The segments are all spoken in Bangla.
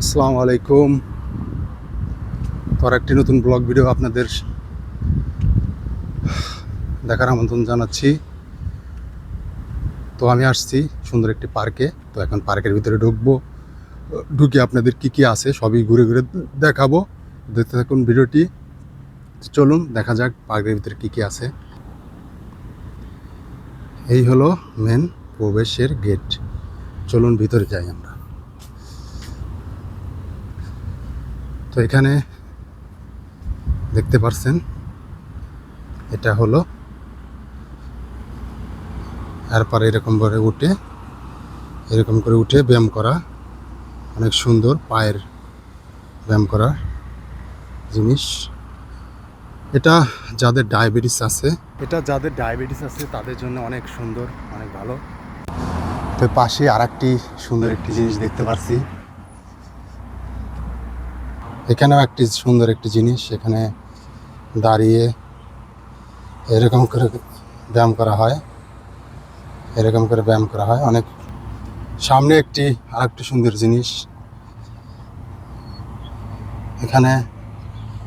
আসসালামু আলাইকুম। আর একটি নতুন ব্লগ ভিডিও আপনাদের দেখার আমন্ত্রণ জানাচ্ছি। তো আমি আসছি সুন্দর একটি পার্কে। তো এখন পার্কের ভিতরে ঢুকবো। ঢুকে আপনাদের কি কি আছে সবই ঘুরে ঘুরে দেখাবো। দেখতে থাকুন ভিডিওটি। চলুন, দেখা যাক পার্কের ভিতরে কি কি আছে। এই হলো মেন প্রবেশের গেট চলুন ভিতরে যাই আমরা। তো এখানে দেখতে পারছেন এটা হলো এরপর এরকম করে উঠে এরকম করে উঠে ব্যায়াম করা অনেক সুন্দর পায়ের ব্যায়াম করার জিনিস। এটা যাদের ডায়াবেটিস আছে এটা যাদের ডায়াবেটিস আছে তাদের জন্য অনেক সুন্দর অনেক ভালো। তো পাশে আর একটি সুন্দর একটি জিনিস দেখতে পাচ্ছি এখানেও একটি সুন্দর একটি জিনিস, এখানে দাঁড়িয়ে এরকম করে ব্যায়াম করা হয়। এরকম করে ব্যায়াম করা হয়। অনেক সামনে একটি আর একটি সুন্দর জিনিস। এখানে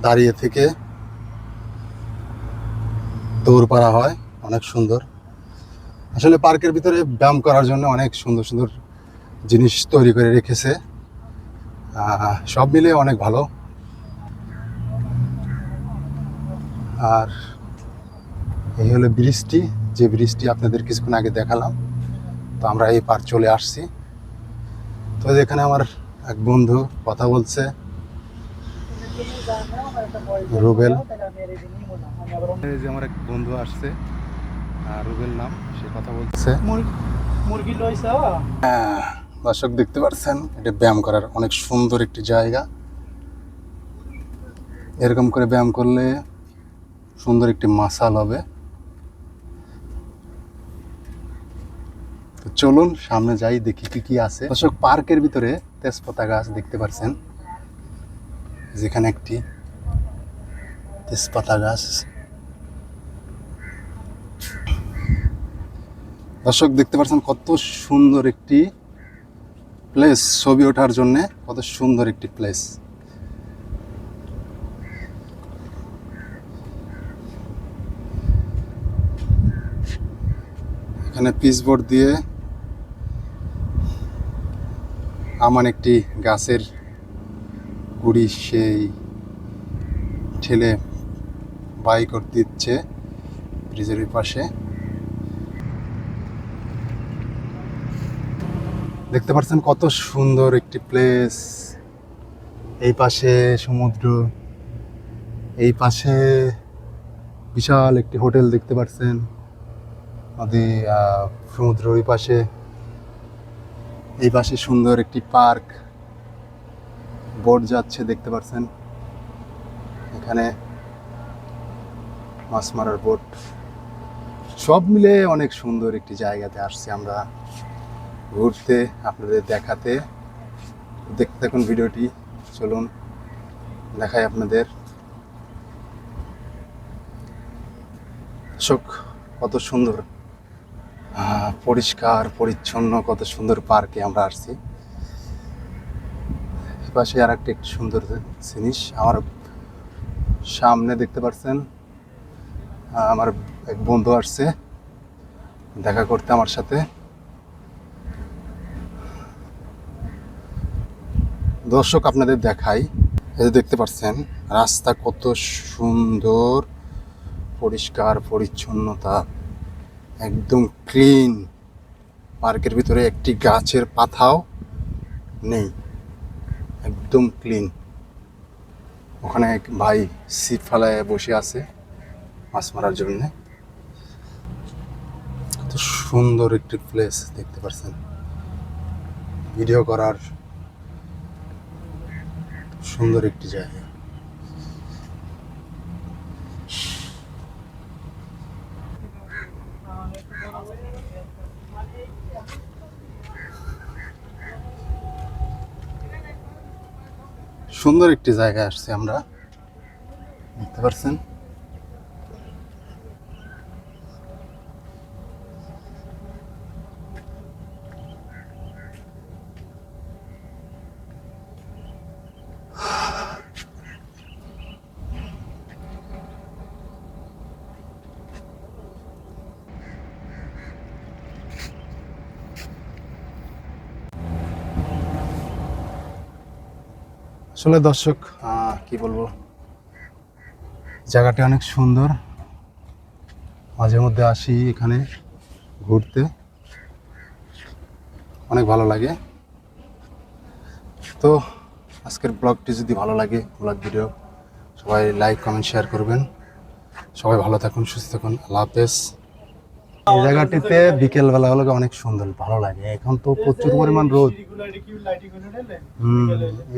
দাঁড়িয়ে থেকে দৌড় পাড়া হয়, অনেক সুন্দর। আসলে পার্কের ভিতরে ব্যায়াম করার জন্য অনেক সুন্দর সুন্দর জিনিস তৈরি করে রেখেছে। সব মিলে অনেক ভালো। আর এই হলো ব্রিজটি যে ব্রিজটি আপনাদের কিছুক্ষণ আগে দেখালাম তো আমরা এই পার চলে আসছি। তো এখানে আমার এক বন্ধু কথা বলছে। রুবেল। যে আমার এক বন্ধু আসছে আর রুবেল নাম সে কথা বলছে। মুরগি লইছ দর্শক দেখতে পাচ্ছেন এটা ব্যায়াম করার অনেক সুন্দর একটি জায়গা। এরকম করে ব্যায়াম করলে সুন্দর একটি মাসাল হবে। তো চলুন সামনে যাই, দেখি কি কি আছে। দর্শক, পার্কের ভিতরে তেজপাতা গাছ দেখতে পাচ্ছেন যেখানে একটি তেজপাতা গাছ দর্শক, দেখতে পাচ্ছেন কত সুন্দর একটি প্লেস ছবি ওঠার জন্য কত সুন্দর একটি প্লেস এখানে পিচবোর্ড দিয়ে আমার একটি গাছের গুড়ি সেই ঠেলে বাই করতে দিচ্ছে ব্রিজের পাশে। দেখতে পাচ্ছেন কত সুন্দর একটি প্লেস এই পাশে সমুদ্র, এই পাশে বিশাল একটি হোটেল দেখতে পাচ্ছেন নদী সমুদ্র ওই পাশে। এই পাশে সুন্দর একটি পার্ক। বোট যাচ্ছে দেখতে পাচ্ছেন এখানে মাছ মারার বোট। সব মিলে অনেক সুন্দর একটি জায়গাতে আসছি আমরা। ঘুরতে, আপনাদের দেখাতে। দেখতে থাকুন ভিডিওটি, চলুন দেখাই আপনাদের। চোখ কত সুন্দর পরিষ্কার, পরিচ্ছন্ন, কত সুন্দর পার্কে আমরা আসছি। পাশে আর একটা একটি সুন্দর জিনিস, আমার সামনে দেখতে পাচ্ছেন আমার এক বন্ধু আসছে, দেখা করতে আমার সাথে। দর্শক আপনাদের দেখাই, এই দেখতে পাচ্ছেন, রাস্তা কত সুন্দর, পরিষ্কার, পরিচ্ছন্নতা, একদম ক্লিন পার্কের ভিতরে একটি গাছের পাতাও নেই, একদম ক্লিন ওখানে এক ভাই সিট ফালায় বসে আছে মাছ মারার জন্য। সুন্দর একটি প্লেস দেখতে পাচ্ছেন। ভিডিও করার সুন্দর একটি জায়গা। সুন্দর একটি জায়গায় আসছি আমরা। দেখতে পাচ্ছেন আসলে দর্শক কি বলব? জায়গাটি অনেক সুন্দর। মাঝে মধ্যে আসি এখানে ঘুরতে। অনেক ভালো লাগে। তো আজকের ব্লগটি যদি ভালো লাগে, ব্লগ ভিডিও, সবাই লাইক কমেন্ট শেয়ার করবেন। সবাই ভালো থাকুন, সুস্থ থাকুন। আল্লাহ হাফেজ। এই জায়গাটিতে বিকেল বেলা হলে অনেক সুন্দর ভালো লাগে। এখন তো প্রচুর পরিমাণ রোদ। হুম,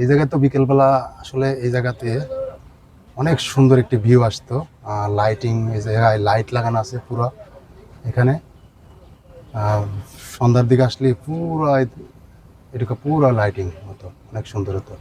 এই জায়গায় তো বিকেলবেলা আসলে এই জায়গাতে অনেক সুন্দর একটি ভিউ আসতো। লাইটিং এই জায়গায় লাইট লাগানো আছে পুরো এখানে। সন্ধ্যার দিকে আসলে পুরো এটুকু পুরো লাইটিং মতো অনেক সুন্দর হতো।